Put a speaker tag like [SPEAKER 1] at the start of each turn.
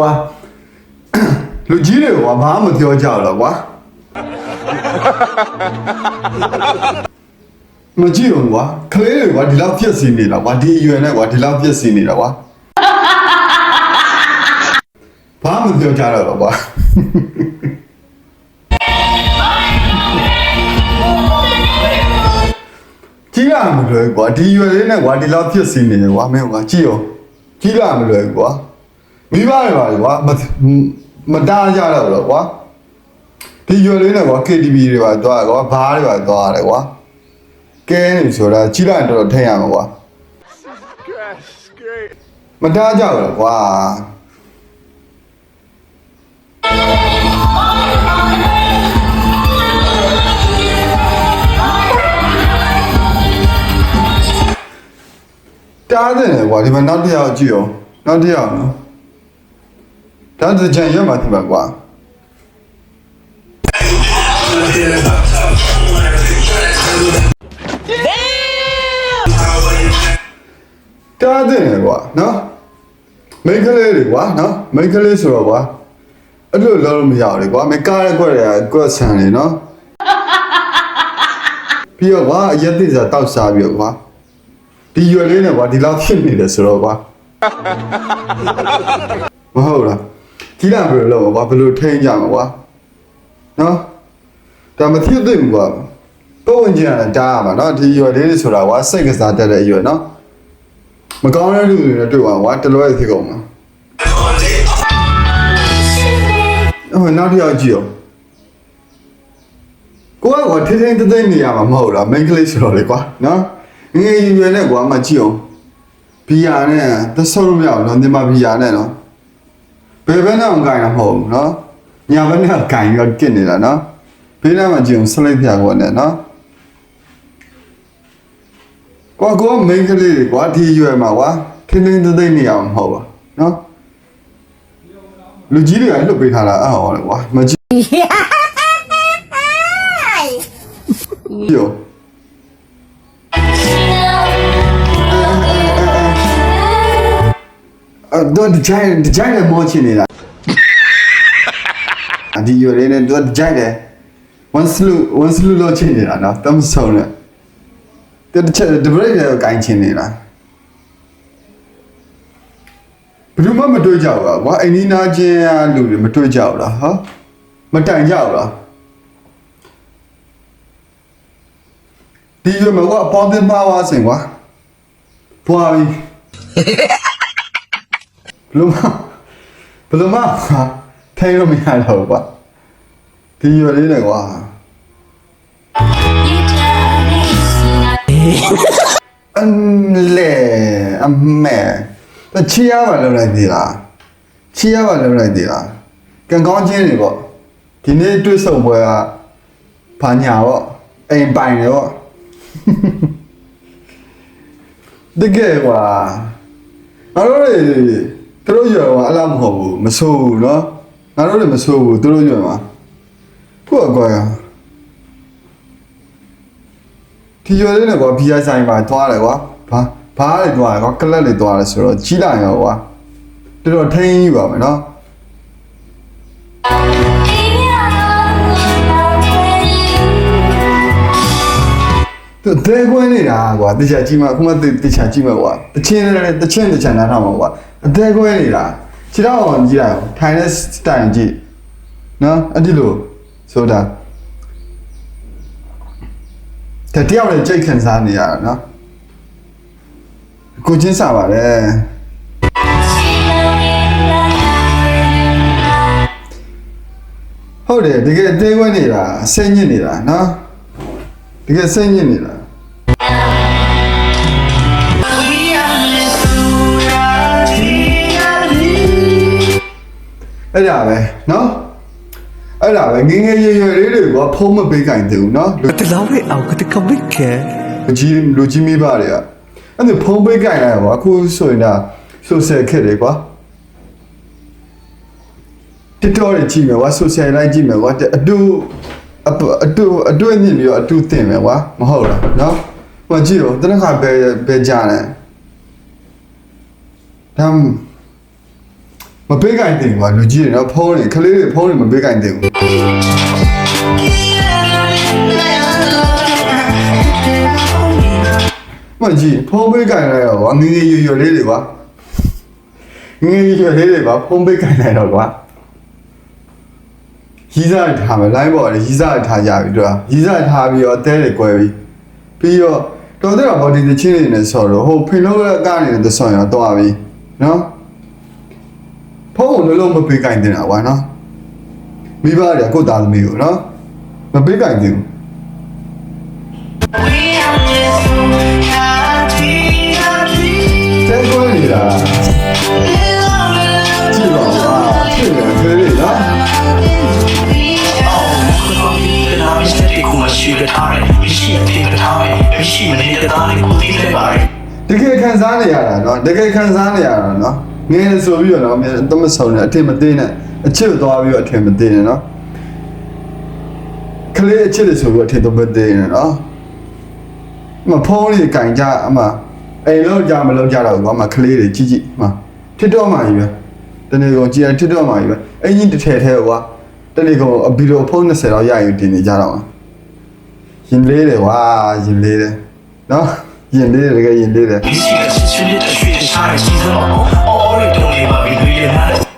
[SPEAKER 1] ကွာလူကြီးတွေကဘာမှမပြောကြတော့ကွာမကြည့်ဘူးကွာကလေးတွေကွာဒီလောက်ပြက်စီနေတာကွာဒီအရွယ်နဲ့ကွာဒီလောက်ပြက်စီနေတာကွာဘာမှမပြောကြတော့ကွာကြီးလာမလွယ်ကွာဒီရွယ်လေးနဲ့ကွာဒီလောက်ပြက်စီနေတယ်ကွာမင်းကွာကြည့်ရောကြီးလာမလွယ်ကွာ မိဘတွေပါလေကွာမမတားကြတော့တော့ကွာဒီရွယ်လေးနဲ့ကွာ KTV တွေပါသွားကွာဘားတွေပါသွားရတယ်ကွာကဲနေဆိုတာကြီးလာရင်တော်တော်ထိတ်ရမှာကွာမတားကြတော့ကွာတားတယ်ကွာဒီမှာနောက်တစ်ယောက်ကြည့်အောင်နောက်တစ်ယောက်နော် ဒါတကြံရွက်မှာဒီမှာကွာတားတဲ့ကွာနော်မိန်းကလေးတွေကွာနော်မိန်းကလေးဆိုတော့ကွာအဲ့လိုလုံးလို့မရဘူးလေကွာမကားရက်ကွက်တွေကကွက်ဆန်နေနော်ပြီးတော့ကွာအရက်သိစားတောက်စားပြီးတော့ကွာဒီရွယ်လေးနဲ့ကွာဒီလောက်ဖြစ်နေတယ်ဆိုတော့ကွာမဟုတ်လား ကြီးလာဘယ်လိုလုပ်ကွာဘယ်လိုထိန်းကြမှာကွာနော်ဒါမဖြစ်သင့်ဘူးကွာကိုယ်ဝင်ကြတာတားရမှာနော်ဒီရွယ်လေးတွေဆိုတာကွာစိတ်ကစားတတ်တဲ့အရွယ်နော်မကောင်းတဲ့လူတွေနဲ့တွေ့ပါကွာတလွဲဖြစ်ကုန်မှာဟိုနောက်တစ်ယောက်ကြည့်အောင်ကိုကကွာထင်းထင်းတသိမ့်နေရမှာမဟုတ်လား main class ဆိုတော့လေကွာနော်ငယ်ငယ်ရွယ်ရွယ်နဲ့ကွာမကြည့်အောင်ဘီယာနဲ့သဆုပ်လို့မရဘူးနော်ဒီမှာဘီယာနဲ့နော် ဘယ်ဘက်နဲ့အောင်ကြိုင်တာမဟုတ်ဘူးနော်ညာဘက်နဲ့ကြိုင်ရောကစ်နေတာနော်ဘေးနားမှာကြည့်အောင်ဆလိပ်ပြကွာနဲ့နော်ကွာကောမိန်းကလေးတွေကွာဒီရွယ်မှာကွာခင်းခင်းသိသိနေအောင်မဟုတ်ပါနော်လူကြီးတွေကလှုပ်ပေးထားတာအဲ့ဟောလေကွာမကြည့်ရော အဲ့တော့ဒီကြိုင်ဒီကြိုင်လည်းမောချင်နေတာအဒီရွယ်လေးနဲ့တော့ဒီကြိုင်လည်း one slew one slew လို့ချင်နေတာနော်တမ်းဆုံးနဲ့တဲ့တစ်ချက်ဒဘရိတ်လည်းကိုင်းချင်းနေတာဘယ်သူမှမတွေ့ကြဘူးကွာအိမ်နီးနားချင်းရလူတွေမတွေ့ကြဘူးလားဟာမတိုင်ကြဘူးလားဒီရမကွာပေါ်တင်ပါဝါစင်ကွာပွားပြီ ဘလုံးမဘလုံးမထိုင်လို့မရတော့ဘူးကွာဒီရလေးနဲ့ကွာအမ်လေအမေတချီရပါလောက်လိုက်သေးလားချီရပါလောက်လိုက်သေးလားကံကောင်းချင်းတွေပေါ့ဒီနေ့တွေ့ဆုံပွဲကဘာညာပေါ့အိမ်ပိုင်တယ်ပေါ့တကယ်ကွာငါတို့တွေ သူတို့ရွယ်ကအဲ့လားမဟုတ်ဘူးမဆိုးဘူးနော်ငါတို့လည်းမဆိုးဘူးသူတို့ရွယ်မှာကိုယ့်အကွာဒီရွယ်လေးနဲ့ကွာဘီယာဆိုင်ပါသွားတယ်ကွာဘာဘာတွေသွားတယ်ကွာကလပ်တွေသွားတယ်ဆိုတော့ကြီးလာရောကွာတော်တော်ထိန်းယူပါမယ်နော်သူတဲခွင်းနေတာကွာတခြားကြည့်မှာအခုမှတခြားကြည့်မှာကွာတချင်းတချင်းတခြားနားထောင်မှာကွာ အတဲခွင်းနေတာခြေတော့အောင်ကြည့်လိုက်အောင်ထိုင်တဲ့စတိုင်ကြည့်နော်အဲ့ဒီလိုဆိုတာတတယောက်လည်းကြိတ်ခံစားနေရတာနော်ကိုချင်းစားပါတယ်ဟုတ်တယ်တကယ်အသေးခွင်းနေတာဆင်းညစ်နေတာနော်တကယ်ဆင်းညစ်နေတာ အဲ့ဒါပဲနော်အဲ့ဒါပဲငယ်ငယ်ရွယ်ရွယ်လေးတွေကဖုံးမပေးကြိုင်သေးဘူးနော်လူ
[SPEAKER 2] Te la ve algo te convince.
[SPEAKER 1] လူကြီးလူကြီးမိဘတွေကအဲ့ဒါဖုံးပေးကြိုင်လိုက်ပါအခုဆိုရင်ဒါဆိုဆယ်ခက်တယ်ကွာတစ်တော်ရကြည့်မယ်ကွာဆိုဆယ်လိုက်ကြည့်မယ်ကွာအတူအပအတူအတူညင်ပြီးတော့အတူတင်မယ်ကွာမဟုတ်လားနော်ဟိုကြည့်ရောတနခါပဲပဲကြတယ်ဒါ မပေးကင်တင်ကွာလူကြီးတွေနော်ဖုန်းတွေခလေးတွေဖုန်းတွေမပေးကင်တင်ဘူးမကြီးဖုန်းပေးကင်လိုက်တော့ကွာငငယ်ရွရွလေးတွေကွာငငယ်ရွရွလေးတွေကွာဖုန်းပေးကင်လိုက်တော့ကွာရီးစားတွေထားမယ် line ပေါ်လေရီးစားတွေထားကြပြီတို့ရီးစားတွေထားပြီးတော့အသေးတွေကွဲပြီးပြီးတော့တော်တဲ့တော့ body တချင်းနေနေဆော်တော့ဟိုဖင်လို့ကကနေတဲ့ဆော်ရောတော့ပြီနော် ဖုန်းကိုလုံးလုံးမပေးကင်တင်တာကွာနော်မိဘတွေကကိုယ့်သားသမီးကိုနော်မပေးကင်တင်ဘူးတဲကွဲနေတာကြည့်ပါဦးဖြစ်နေတယ်လေနော်
[SPEAKER 3] မရှိတဲ့ကိုမရှိတဲ့ထားတယ်မရှိတဲ့ထားတယ်မရှိနေတဲ့သားလေးကိုသိလိုက်ပါတယ်
[SPEAKER 1] တကယ်ခံစားနေရတာနော်တကယ်ခံစားနေရတာနော် ငယ်ဆိုပြီးတော့နော်မင်းတော့မဆုံးနဲ့အထင်မသေးနဲ့အချစ်သွားပြီးတော့အထင်မသေးနဲ့နော်ကလေးအချစ်တွေဆိုပြီးတော့အထင်တော့မသေးနဲ့နော်မဖုန်းလေးကင်ကြအမအိမ်လောက်ကြမလောက်ကြတော့ဘူးကွာမကလေးတွေကြီးကြီးမထစ်တော့မှကြီးပဲတနေ့ကုန်ကြည်ရထစ်တော့မှကြီးပဲအင်ကြီးတစ်ထည်ထဲကွာတနေ့ကုန်အဘီလိုဖုန်း20တော့ရရင်တင်နေကြတော့ရင်လေးတယ်ကွာရင်လေးတယ်နော်ရင်လေးတယ်တကယ်ရင်လေးတယ်
[SPEAKER 3] မရှိတဲ့ချစ်